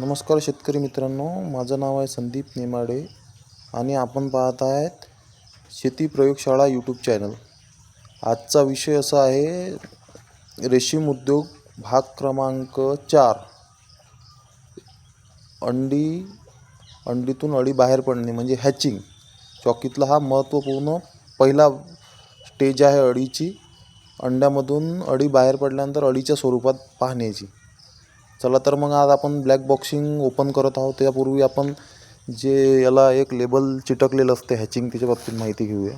नमस्कार शेतकरी मित्रांनो माझं नाव आहे संदीप नेमाडे आणि आपण पाहत आहेत शेती प्रयोगशाळा यूट्यूब चॅनल आजचा विषय असा आहे रेशीम उद्योग भाग क्रमांक चार. अंडी अंडीतून अळी बाहेर पडणे म्हणजे हॅचिंग चॉकीतला हा महत्त्वपूर्ण पहिला स्टेज आहे अळीची. अंड्यामधून अळी बाहेर पडल्यानंतर अळीच्या स्वरूपात पाहण्याची. चला तर मग आज आपण ब्लॅक बॉक्सिंग ओपन करत आहोत. त्यापूर्वी आपण जे याला एक लेबल चिटकलेलं असते हॅचिंग त्याच्या बाबतीत माहिती घेऊया.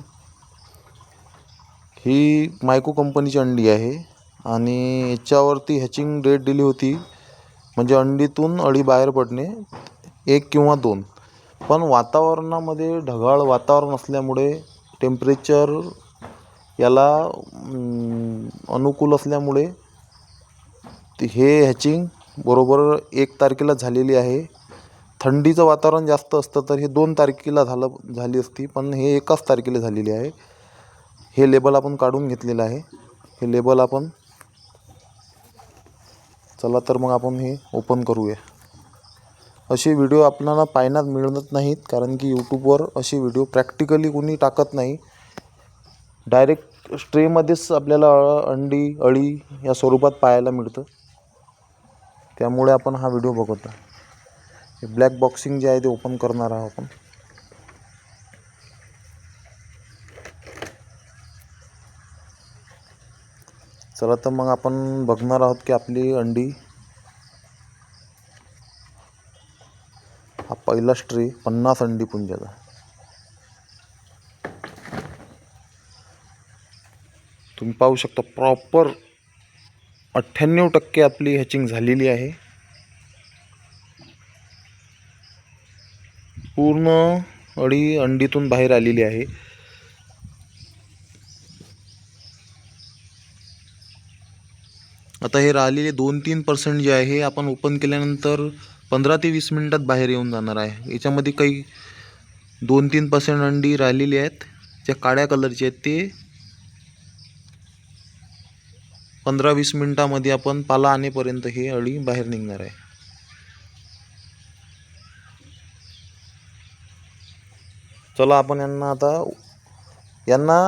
ही मायको कंपनीची अंडी आहे आणि याच्यावरती हॅचिंग डेट दिली होती. म्हणजे अंडीतून अळी बाहेर पडणे एक किंवा दोन. पण वातावरणामध्ये ढगाळ वातावरण असल्यामुळे टेम्परेचर याला अनुकूल असल्यामुळे ते हे हॅचिंग बरोबर एक तारखेला झालेली आहे. थंडीचं वातावरण जास्त असतं तर हे दोन तारखेला झालं झाली असती पण हे एकाच तारखेला झालेली आहे. हे लेबल आपण काढून घेतलेलं आहे. हे लेबल आपण चला तर मग आपण हे ओपन करूया. असे व्हिडिओ आपल्याला पाहण्यात मिळत नाहीत कारण की यूट्यूबवर असे व्हिडिओ प्रॅक्टिकली कोणी टाकत नाही. डायरेक्ट स्ट्रेमध्येच आपल्याला अंडी अळी या स्वरूपात पाहायला मिळतं. त्यामुळे आपण हा व्हिडिओ बघत आहे हे ब्लॅक बॉक्सिंग जे आहे ते ओपन करणार आहोत आपण. चला तर मग आपण बघणार आहोत की आपली अंडी हा पहिला स्ट्री पन्नास अंडी पुंजाचा. तुम्ही पाहू शकता प्रॉपर अठ्ठ्याण्णव टक्के आपली हॅचिंग झालेली आहे. पूर्ण अडी अंडीतून बाहेर आलेली आहे. आता हे राहिलेले दोन तीन पर्सेंट जे आहे आपण ओपन केल्यानंतर पंधरा ते वीस मिनिटात बाहेर येऊन जाणार आहे. याच्यामध्ये काही दोन तीन पर्सेंट अंडी राहिलेली आहेत. ज्या काळ्या कलरची आहेत ते पंधरा वीस मिनिटामध्ये आपण पाला आणेपर्यंत हे अळी बाहेर निघणार आहे. चला आपण यांना आता यांना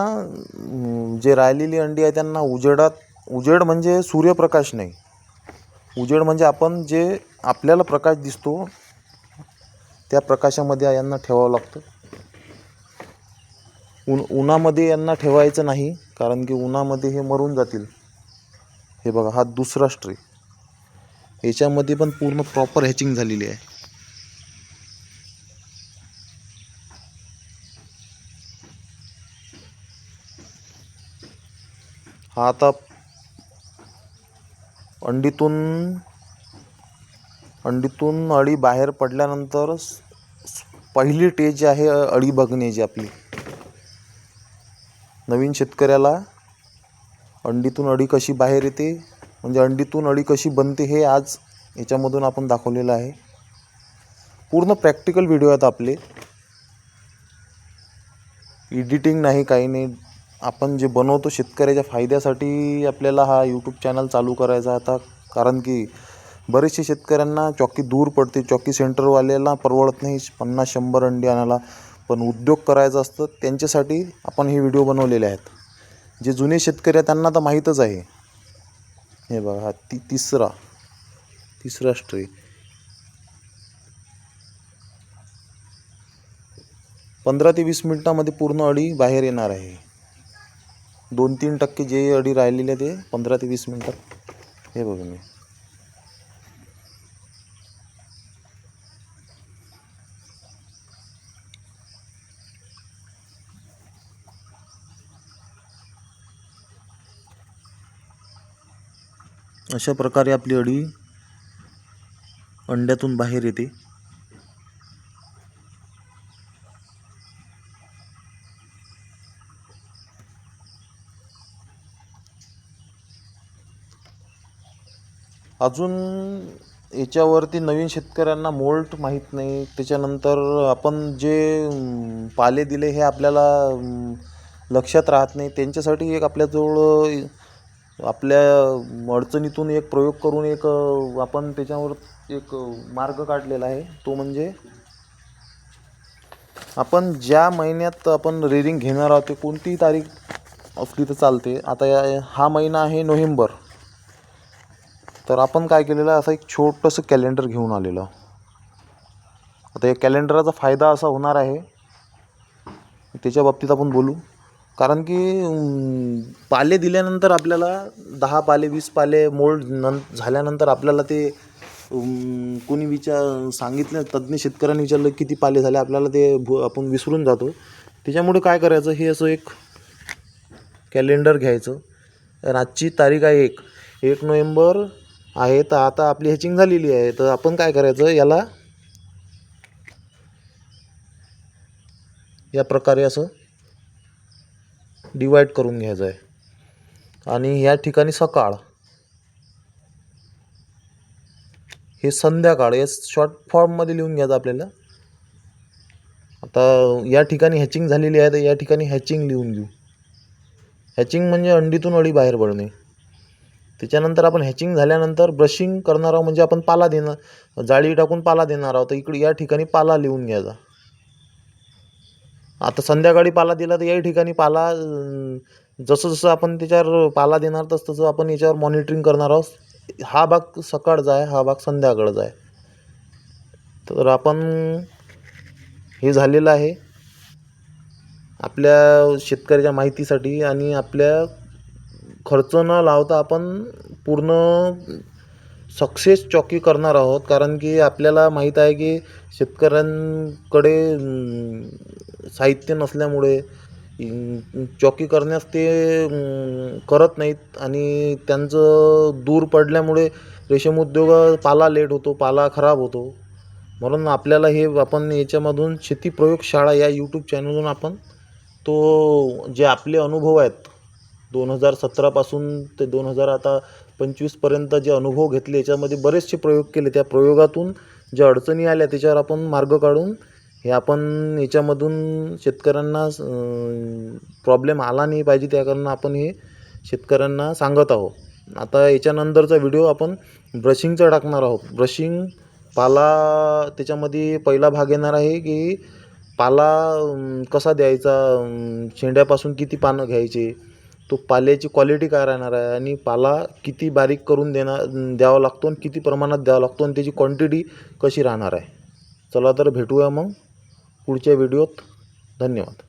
जे राहिलेली अंडी आहे त्यांना उजेडात उजेड म्हणजे सूर्यप्रकाश नाही. उजेड म्हणजे आपण जे आपल्याला प्रकाश दिसतो त्या प्रकाशामध्ये यांना ठेवावं लागतं. ऊन उन्हामध्ये यांना ठेवायचं नाही कारण की उन्हामध्ये हे मरून जातील. हे बघा हा दुसरा स्ट्रे याच्यामध्ये पण पूर्ण प्रॉपर हॅचिंग झालेली आहे. हा आता अंडीतून अंडीतून अळी बाहेर पडल्यानंतर पहिली टेज आहे अळी बघण्याची आपली. नवीन शेतकऱ्याला अंडीतून अळी कशी बाहेर येते? म्हणजे अंडीतून अळी कशी बनते हे आज याच्यामधून आपण दाखवलेलं आहे. पूर्ण प्रॅक्टिकल व्हिडिओ आहेत आपले. एडिटिंग नाही काही नाही. आपण जे बनवतो शेतकऱ्याच्या फायद्यासाठी आपल्याला हा यूट्यूब चॅनल चालू करायचा आता. कारण की बरेचसे शेतकऱ्यांना चॉकी दूर पडते. चॉकी सेंटरवाल्याला परवडत नाही. पन्नास शंभर अंडी आणायला पण उद्योग करायचा असतं. त्यांच्यासाठी आपण हे व्हिडिओ बनवलेले आहेत. जे जुने शेतकरी आहेत त्यांना तर माहीतच आहे. हे बघा हा ती तिसरा. तिसरा स्ट्रे. पंधरा ते वीस मिनिटामध्ये पूर्ण अळी बाहेर येणार आहे. दोन तीन टक्के जे अडी राहिलेले ते पंधरा ते वीस मिनिटात. हे बघा मी अशा प्रकारे आपली अळी अंड्यातून बाहेर येते. अजून याच्यावरती नवीन शेतकऱ्यांना मोल्ट माहीत नाही. त्याच्यानंतर आपण जे पाले दिले हे आपल्याला लक्षात राहत नाही. त्यांच्यासाठी एक आपल्याजवळ आपल्या अडचणीतून एक प्रयोग करून एक आपण त्याच्यावर एक मार्ग काढलेला आहे. तो म्हणजे आपण ज्या महिन्यात आपण रिडिंग घेणार आहोत ते कोणतीही तारीख असली तर चालते. आता या हा महिना आहे नोव्हेंबर. तर आपण काय केलेलं आहे असं एक छोटंसं कॅलेंडर घेऊन आलेलं. आता या कॅलेंडरचा फायदा असा होणार आहे. त्याच्या बाबतीत आपण बोलू. कारण की पाले दिल्यानंतर आपल्याला दहा पाले वीस पाले मोड नं झाल्यानंतर आपल्याला ते कोणी विचार सांगितलं तज्ज्ञ शेतकऱ्यांनी विचारलं किती पाले झाले आपल्याला ते भु आपण विसरून जातो. त्याच्यामुळे काय करायचं हे असं एक कॅलेंडर घ्यायचं. आजची तारीख आहे एक. एक नोव्हेंबर आहे तर आता आपली हॅचिंग झालेली आहे. तर आपण काय करायचं याला या प्रकारे असं डिवाईड करून घ्यायचं आहे. आणि या ठिकाणी सकाळ. हे संध्याकाळ हे शॉर्ट फॉर्ममध्ये लिहून घ्यायचं आपल्याला. आता या ठिकाणी हॅचिंग झालेली आहे तर या ठिकाणी हॅचिंग लिहून घेऊ. हॅचिंग म्हणजे अंडीतून अळी बाहेर पडणे. त्याच्यानंतर आपण हॅचिंग झाल्यानंतर ब्रशिंग करणार आहोत म्हणजे आपण पाला देणार जाळी टाकून पाला देणार आहोत. तर इकडे या ठिकाणी पाला लिहून घ्यायचा. आता संध्याकाळी पाला दिला तर याही ठिकाणी पाला जसं जसं आपण त्याच्यावर पाला देणार तसं तसं आपण याच्यावर मॉनिटरिंग करणार आहोत. हा भाग सकाळचा आहे हा भाग संध्याकाळचा आहे. तर आपण हे झालेलं आहे. आपल्या शेतकऱ्याच्या माहितीसाठी आणि आपल्या खर्च न लावता आपण पूर्ण सक्सेस चॉकी करणार आहोत. कारण की आपल्याला माहीत आहे की शेतकऱ्यांकडे साहित्य नसल्यामुळे चॉकी करण्यास ते करत नाहीत. आणि त्यांचं दूर पडल्यामुळे रेशीम उद्योग पाला लेट होतो पाला खराब होतो. म्हणून आपल्याला हे आपण याच्यामधून शेती प्रयोगशाळा या यूट्यूब चॅनलवरून आपण तो जे आपले अनुभव आहेत दोन हजार सतरापासून ते दोन हजार आता पंचवीसपर्यंत जे अनुभव घेतले याच्यामध्ये बरेचसे प्रयोग केले. त्या प्रयोगातून ज्या अडचणी आल्या त्याच्यावर आपण मार्ग काढून हे आपण याच्यामधून शेतकऱ्यांना प्रॉब्लेम आला नाही पाहिजे त्या आपण हे शेतकऱ्यांना सांगत आहोत. आता याच्यानंतरचा व्हिडिओ आपण ब्रशिंगचा टाकणार आहोत. ब्रशिंग पाला त्याच्यामध्ये पहिला भाग येणार आहे की पाला कसा द्यायचा शेंड्यापासून किती पानं घ्यायचे तो पाल्याची क्वालिटी काय राहणार आहे? आणि पाला किती बारीक करून देणार द्यावा लागतो आणि किती प्रमाणात द्यावा लागतो आणि त्याची क्वांटिटी कशी राहणार आहे? चला तर भेटूया मग पुढच्या व्हिडिओत धन्यवाद.